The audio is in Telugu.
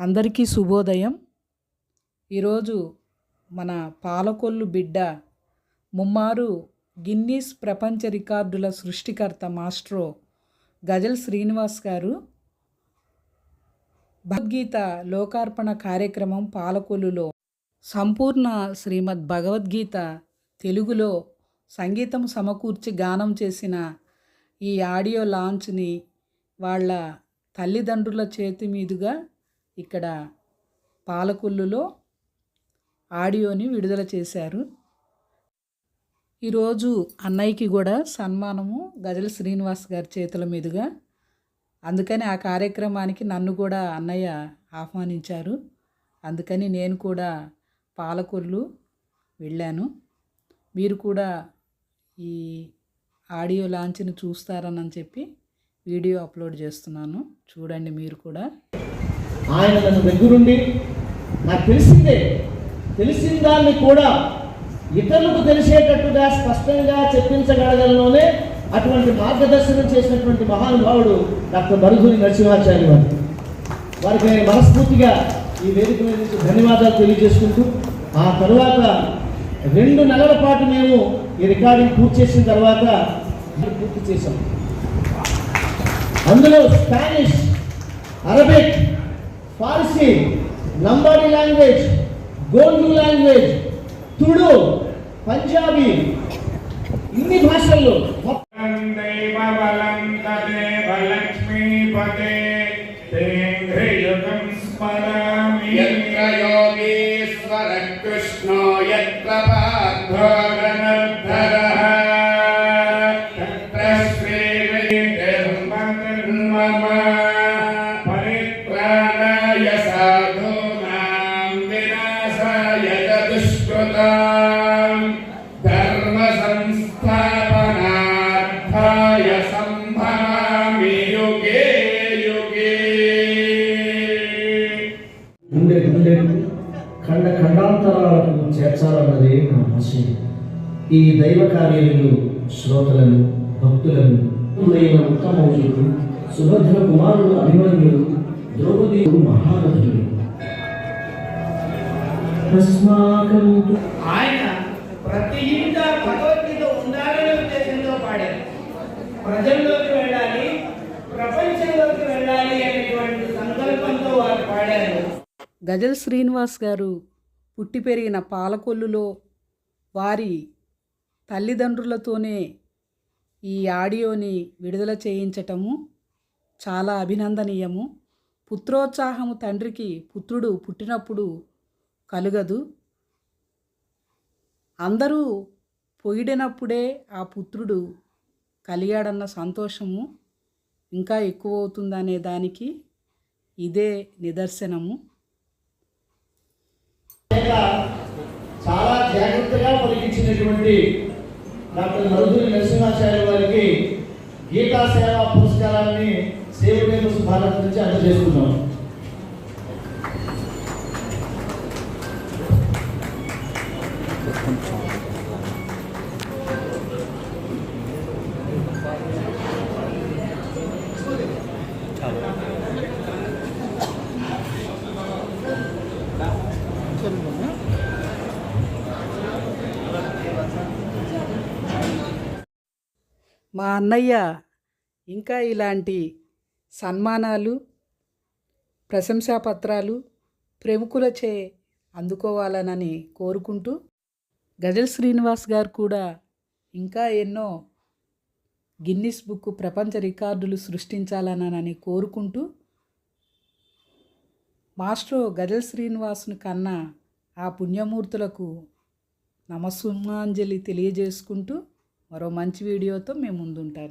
అందరికీ శుభోదయం. ఈరోజు మన పాలకొల్లు బిడ్డ ముమ్మారు గిన్నీస్ ప్రపంచ రికార్డుల సృష్టికర్త మాస్ట్రో గజల్ శ్రీనివాస్ గారు భగవద్గీత లోకార్పణ కార్యక్రమం పాలకొల్లులో సంపూర్ణ శ్రీమద్ భగవద్గీత తెలుగులో సంగీతం సమకూర్చి గానం చేసిన ఈ ఆడియో లాంచ్ని వాళ్ళ తల్లిదండ్రుల చేతి మీదుగా ఇక్కడ పాలకొల్లులో ఆడియోని విడుదల చేశారు. ఈరోజు అన్నయ్యకి కూడా సన్మానము గజల శ్రీనివాస్ గారి చేతుల మీదుగా. అందుకని ఆ కార్యక్రమానికి నన్ను కూడా అన్నయ్య ఆహ్వానించారు. అందుకని నేను కూడా పాలకొల్లు వెళ్ళాను. మీరు కూడా ఈ ఆడియో లాంచ్ని చూస్తారని చెప్పి వీడియో అప్లోడ్ చేస్తున్నాను. చూడండి మీరు కూడా. ఆయన నన్ను దగ్గరుండి నాకు తెలిసిందే. తెలిసిన దాన్ని కూడా ఇతరులకు తెలిసేటట్టుగా స్పష్టంగా చెప్పించగలగలలోనే అటువంటి మార్గదర్శనం చేసినటువంటి మహానుభావుడు డాక్టర్ మరుధుని నరసింహాచార్య వారు వారికి నేను మనస్ఫూర్తిగా ఈ వేదిక మీద నుంచి ధన్యవాదాలు తెలియజేసుకుంటూ ఆ తర్వాత రెండు నెలల పాటు మేము ఈ రికార్డింగ్ పూర్తి చేసిన తర్వాత పూర్తి చేశాం. అందులో Spanish Arabic Parsi Lambadi language Gondu language తుడు పంజాబీ ఇన్ని భాషల్లో స్మరామి. కృష్ణో యత్ర పార్థ दुष्कृताम् धर्मसंस्थापनार्थाय सम्भवामि युगे युगे గుండె గుండె ఖండ ఖండాంతరాలకు చేర్చాలన్నదే నా ఆశయం ఈ దైవ కార్యాలు శ్రోతలను భక్తులను అయిన ఉత్తమౌజుడు సుభద్ర కుమారుడు అభిమన్యుడు ద్రౌపదీయుడు మహారథుడు తస్మాకం తు ఆయన ప్రతి ఇంట భగవద్గీత ఉండాలనే ఉద్దేశంతో పాడారు. ప్రజల్లోకి వెళ్ళాలి ప్రపంచంలోకి వెళ్ళాలి అనేటువంటి సంకల్పంతో వారు పాడారు. గజల్ శ్రీనివాస్ గారు పుట్టి పెరిగిన పాలకొల్లులో వారి తల్లిదండ్రులతోనే ఈ ఆడియోని విడుదల చేయించటము చాలా అభినందనీయము. పుత్రోత్సాహము తండ్రికి పుత్రుడు పుట్టినప్పుడు కలుగదు. అందరూ పొగిడినప్పుడే ఆ పుత్రుడు కలిగాడన్న సంతోషము ఇంకా ఎక్కువ అవుతుందనే దానికి ఇదే నిదర్శనము. చాలా జాగ్రత్తగా పలికించినటువంటి డాక్టర్ మరుదూరి నరసింహాచార్య వారికి గీతా సేవా పురస్కారాన్ని సేవ భారత్ నుంచి అందజేస్తున్నాం మా అన్నయ్య ఇంకా ఇలాంటి సన్మానాలు ప్రశంసాపత్రాలు ప్రముఖులచే అందుకోవాలనని కోరుకుంటూ గజల్ శ్రీనివాస్ గారు కూడా ఇంకా ఎన్నో గిన్నిస్ బుక్ ప్రపంచ రికార్డులు సృష్టించాలనని కోరుకుంటూ మాస్టో గజల్ శ్రీనివాసుని కన్నా ఆ పుణ్యమూర్తులకు నమస్సుమాంజలి తెలియజేసుకుంటూ మరో మంచి వీడియోతో మేము ముందుంటాను